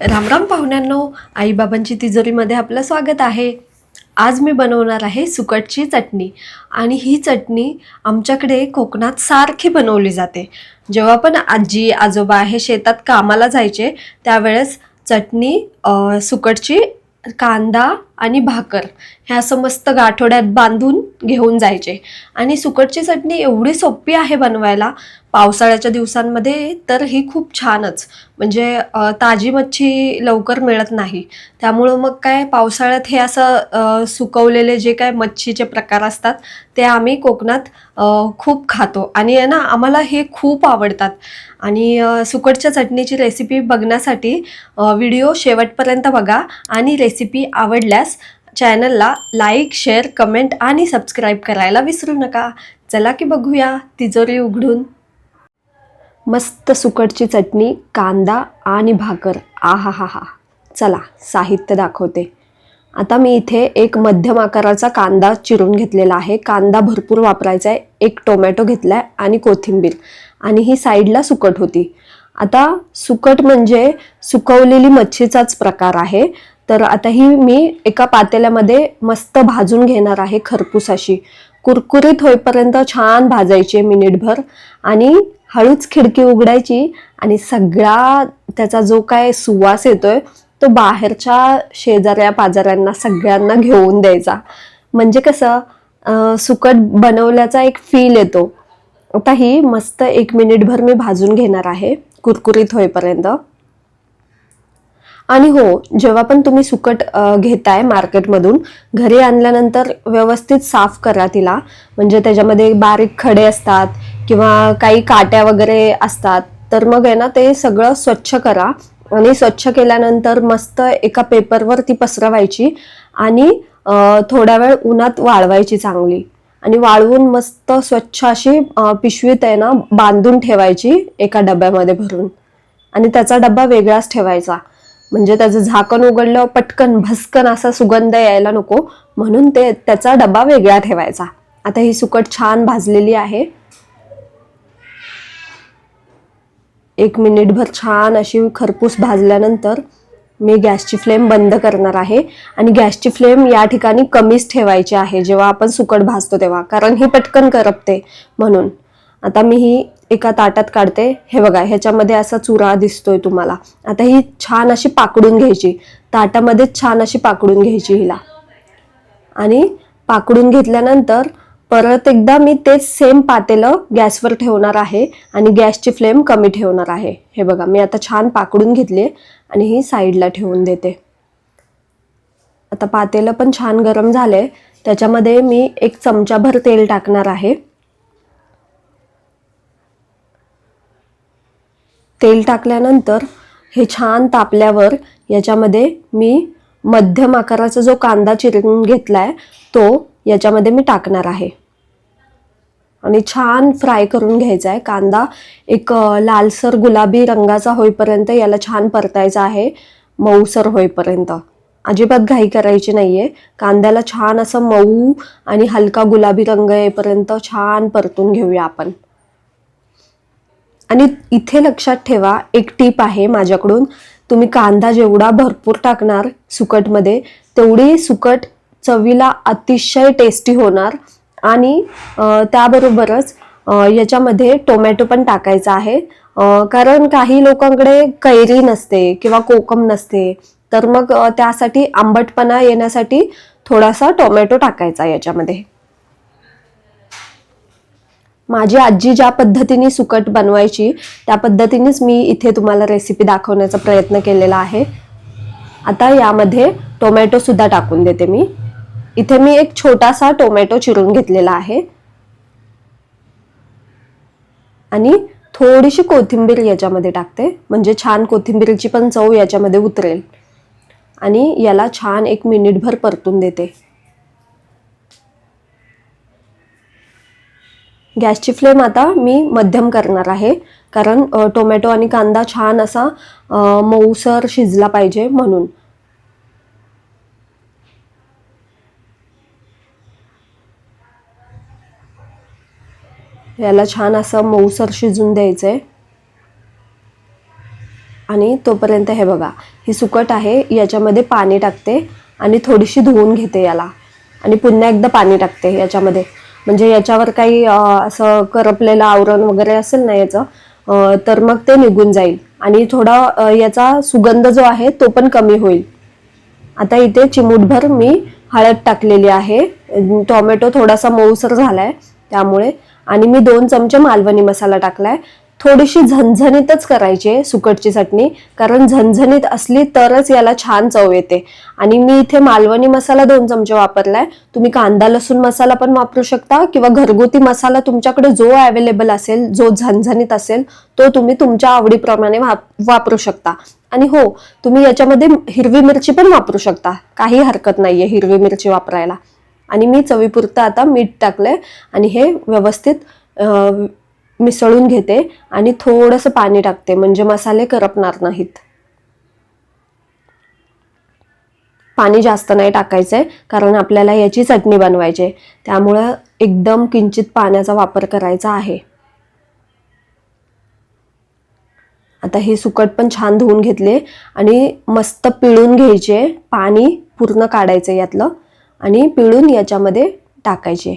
रामराम पाहुण्यांनो आईबाबांची तिजोरीमध्ये आपलं स्वागत आहे. आज मी बनवणार आहे सुकटची चटणी आणि ही चटणी आमच्याकडे कोकणात सारखी बनवली जाते. जेव्हा पण आजी आजोबा हे शेतात कामाला जायचे त्यावेळेस चटणी सुकटची कांदा आणि भाकर ह्या असं मस्त गाठोड्यात बांधून घेऊन जायचे. आणि सुकटची चटणी एवढी सोपी आहे बनवायला पावसाळ्याच्या दिवसांमध्ये तर ही खूप छानच. म्हणजे ताजी मच्छी लवकर मिळत नाही. त्यामुळं मग काय पावसाळ्यात हे असं सुकवलेले जे काय मच्छीचे प्रकार असतात ते आम्ही कोकणात खूप खातो. आणि आहे ना आम्हाला हे खूप आवडतात. आणि सुकटच्या चटणीची रेसिपी बघण्यासाठी व्हिडिओ शेवटपर्यंत बघा आणि रेसिपी आवडल्यास चॅनलला लाईक शेअर कमेंट आणि सबस्क्राईब करायला विसरू नका. चला की बघूया तिजोरी उघडून. मस्त सुकटची चटणी कांदा आणि भाकर. आहा हा हा चला साहित्य दाखवते. आता मी इथे एक मध्यम आकाराचा कांदा चिरून घेतलेला आहे. कांदा भरपूर वापरायचा आहे एक टोमॅटो घेतला आहे आणि कोथिंबीर. आणि ही साईडला सुकट होती. आता सुकट म्हणजे सुकवलेली मच्छीचाच प्रकार आहे. तर आता ही मी एका पातेल्यामध्ये मस्त भाजून घेणार आहे खरपूस अशी कुरकुरीत होईपर्यंत छान भाजायची मिनिटभर. आणि हळूच खिडकी उघडायची आणि सगळा त्याचा जो काय सुवास येतोय तो बाहेरच्या शेजाऱ्या पाजाऱ्यांना सगळ्यांना घेऊन द्यायचा. म्हणजे कसं सुकट बनवल्याचा एक फील येतो. आता ही मस्त एक मिनिटभर मी भाजून घेणार आहे कुरकुरीत होईपर्यंत. आणि हो जेव्हा पण तुम्ही सुकट घेताय मार्केटमधून घरी आणल्यानंतर व्यवस्थित साफ करा तिला. म्हणजे त्याच्यामध्ये बारीक खडे असतात किंवा काही काट्या वगैरे असतात. तर मग आहे ना ते सगळं स्वच्छ करा. आणि स्वच्छ केल्यानंतर मस्त एका पेपरवर ती पसरवायची आणि थोड्या वेळ उन्हात वाळवायची चांगली. आणि वाळवून मस्त स्वच्छ अशी पिशवीत आहे ना बांधून ठेवायची एका डब्यामध्ये भरून. आणि त्याचा डब्बा वेगळाच ठेवायचा. म्हणजे त्याचं झाकण उघडलं पटकन भस्कन असा सुगंध यायला नको. म्हणून ते त्याचा डबा वेगळा ठेवायचा. आता ही सुकट छान भाजलेली आहे. एक मिनिटभर छान अशी खरपूस भाजल्यानंतर मी गॅसची फ्लेम बंद करणार आहे. आणि गॅसची फ्लेम या ठिकाणी कमीच ठेवायची आहे. जेव्हा आपण सुकट भाजतो तेव्हा. कारण ही पटकन करपते. म्हणून. आता मी ही एका ताटात काढते. हे बघा ह्याच्यामध्ये असा चुरा दिसतोय तुम्हाला. आता ही छान अशी पाकडून घ्यायची. ताटामध्येच छान अशी पाकडून घ्यायची हिला. आणि पाकडून घेतल्यानंतर परत एकदा मी तेच सेम पातेलं गॅसवर ठेवणार आहे आणि गॅसची फ्लेम कमी ठेवणार आहे. हे बघा मी आता छान पाकडून घेतली आणि ही साईडला ठेवून देते. आता पातेलं पण छान गरम झालंय. त्याच्यामध्ये मी एक चमचाभर तेल टाकणार आहे. तेल टाकल्यानंतर हे छान तापल्यावर याच्यामध्ये मी मध्यम आकाराचा जो कांदा चिरून घेतला आहे तो याच्यामध्ये मी टाकणार आहे. आणि छान फ्राय करून घ्यायचा आहे कांदा एक लालसर गुलाबी रंगाचा होईपर्यंत याला छान परतायचा आहे. मऊसर होईपर्यंत. अजिबात घाई करायची नाही आहे कांद्याला छान असं मऊ आणि हलका गुलाबी रंग येईपर्यंत छान परतून घेऊया आपण. आणि इथे लक्षात ठेवा एक टीप आहे माझ्याकडून. तुम्ही कांदा जेवढा भरपूर टाकणार सुकटमध्ये तेवढी सुकट चवीला अतिशय टेस्टी होणार. आणि त्याबरोबरच याच्यामध्ये टोमॅटो पण टाकायचा आहे. कारण काही लोकांकडे कैरी नसते किंवा कोकम नसते. तर मग त्यासाठी आंबटपणा येण्यासाठी थोडासा टोमॅटो टाकायचा याच्यामध्ये. माझी आजी ज्या पद्धतीने सुकट बनवायची त्या पद्धतीनेच मी इथे तुम्हाला रेसिपी दाखवण्याचा प्रयत्न केलेला आहे. आता यामध्ये टोमॅटो सुद्धा टाकून देते मी. इथे मी एक छोटासा टोमॅटो चिरून घेतलेला आहे. आणि थोडीशी कोथिंबीर याच्यामध्ये टाकते. म्हणजे छान कोथिंबीरची पण चव याच्यामध्ये उतरेल. आणि याला छान एक मिनिटभर परतून देते. गॅसची फ्लेम आता मी मध्यम करणार आहे. कारण टोमॅटो आणि कांदा छान असा मऊसर शिजला पाहिजे म्हणून. याला छान असं मऊसर शिजून द्यायचं आहे आणि तोपर्यंत हे बघा ही सुकट आहे याच्यामध्ये पाणी टाकते आणि थोडीशी धुवून घेते याला. आणि पुन्हा एकदा पाणी टाकते याच्यामध्ये. म्हणजे याच्यावर काही असं करपलेलं आवरण वगैरे असेल ना याचं तर मग ते निघून जाईल. आणि थोडा याचा सुगंध जो आहे तो पण कमी होईल. आता इथे चिमूटभर मी हळद टाकलेली आहे. टोमॅटो थोडासा मऊसर झालाय त्यामुळे. आणि मी दोन चमचे मालवणी मसाला टाकलाय. थोडीशी झणझणीतच करायची आहे सुकटची चटणी. कारण झणझणीत असली तरच याला छान चव येते. आणि मी इथे मालवणी मसाला दोन चमचे वापरलाय. तुम्ही कांदा लसूण मसाला पण वापरू शकता किंवा घरगुती मसाला तुमच्याकडे जो अवेलेबल असेल जो झणझणीत असेल तो तुम्ही तुमच्या आवडीप्रमाणे वापरू शकता. आणि हो तुम्ही याच्यामध्ये हिरवी मिरची पण वापरू शकता. काही हरकत नाहीये हिरवी मिरची वापरायला. आणि मी चवीपुरतं आता मीठ टाकलंय. आणि हे व्यवस्थित मिसळून घेते आणि थोडंसं पाणी टाकते म्हणजे मसाले करपणार नाहीत. पाणी जास्त नाही टाकायचंय कारण आपल्याला याची चटणी बनवायची आहे. त्यामुळं एकदम किंचित पाण्याचा वापर करायचा आहे. आता हे सुकट पण छान धुवून घेतले आणि मस्त पिळून घ्यायचे पाणी पूर्ण काढायचं यातलं आणि पिळून याच्यामध्ये टाकायचे.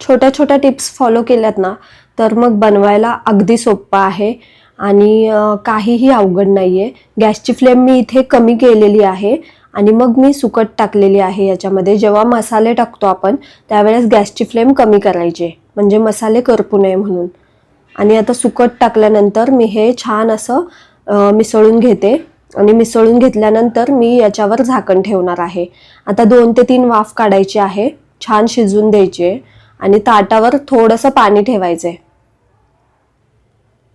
छोट्या छोट्या टिप्स फॉलो केल्यात ना तर मग बनवायला अगदी सोपं आहे. आणि काहीही अवघड नाही आहे गॅसची फ्लेम मी इथे कमी केलेली आहे आणि मग मी सुकट टाकलेली आहे याच्यामध्ये. जेव्हा मसाले टाकतो आपण त्यावेळेस गॅसची फ्लेम कमी करायची म्हणजे मसाले करपू नये म्हणून. आणि आता सुकट टाकल्यानंतर मी हे छान असं मिसळून घेते. आणि मिसळून घेतल्यानंतर मी याच्यावर झाकण ठेवणार आहे. आता दोन ते तीन वाफ काढायची आहे. छान शिजवून द्यायची आणि ताटावर थोडंसं पाणी ठेवायचंय.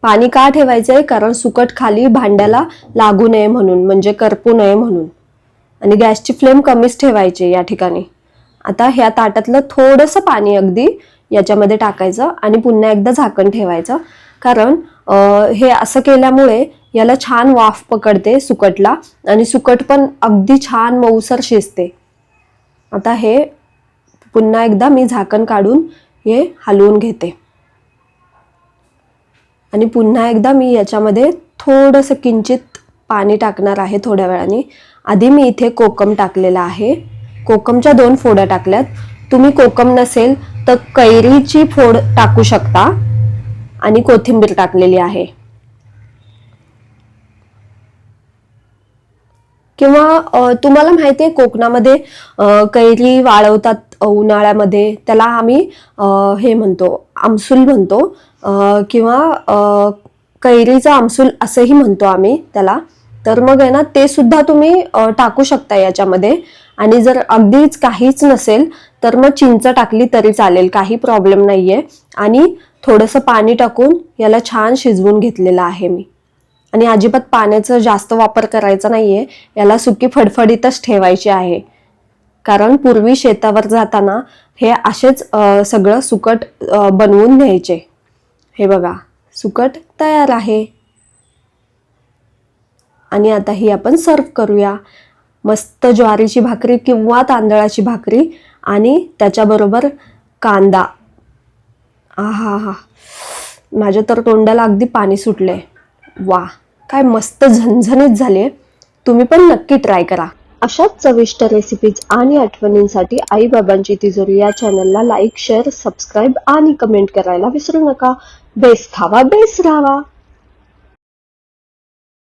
पाणी का ठेवायचंय? कारण सुकट खाली भांड्याला लागू नये म्हणून म्हणजे करपू नये म्हणून. आणि गॅसची फ्लेम कमीच ठेवायची या ठिकाणी. आता ह्या ताटातलं थोडंसं पाणी अगदी याच्यामध्ये टाकायचं आणि पुन्हा एकदा झाकण ठेवायचं. कारण हे असं केल्यामुळे याला छान वाफ पकडते सुकटला आणि सुकट पण अगदी छान मऊसर शिजते. आता हे पुन्हा एकदा मी झाकण काढून हे हलवून घेते. आणि पुन्हा एकदा मी याच्यामध्ये थोडंसं किंचित पाणी टाकणार आहे थोड्या वेळाने. आधी मी इथे कोकम टाकलेला आहे. कोकमच्या दोन फोड्या टाकल्यात. तुम्ही कोकम नसेल तर कैरीची फोड टाकू शकता. आणि कोथिंबीर टाकलेली आहे. किंवा तुम्हाला माहिती आहे कोकणामध्ये कैरी वाळवतात उन्हाळ्यामध्ये. त्याला आम्ही हे म्हणतो आमसूल म्हणतो. किंवा कैरीचा आमसूल असंही म्हणतो आम्ही त्याला. तर मग आहे ना ते सुद्धा तुम्ही टाकू शकता याच्यामध्ये. आणि जर अगदीच काहीच नसेल तर मग चिंच टाकली तरी चालेल काही प्रॉब्लेम नाही आहे आणि थोडंसं पाणी टाकून याला छान शिजवून घेतलेलं आहे मी. आणि अजिबात पाण्याचा जास्त वापर करायचा नाहीये. याला सुकी फडफडीतच ठेवायची आहे. कारण पूर्वी शेतावर जाताना हे असेच सगळं सुकट बनवून न्यायचे हे बघा सुकट तयार आहे. आणि आता ही आपण सर्व करूया. मस्त ज्वारीची भाकरी किंवा तांदळाची भाकरी आणि त्याच्याबरोबर कांदा. आहा हा माझ्या तर तोंडाला अगदी पाणी सुटलंय. वा काय मस्त झणझणीत झाले तुम्ही पण नक्की ट्राय करा. अशाच चविष्ट रेसिपीज आणि आठवणींसाठी आई बाबांची तिजोरी या चॅनलला लाईक शेअर सबस्क्राईब आणि कमेंट करायला विसरू नका. बेस खावा बेस राहावा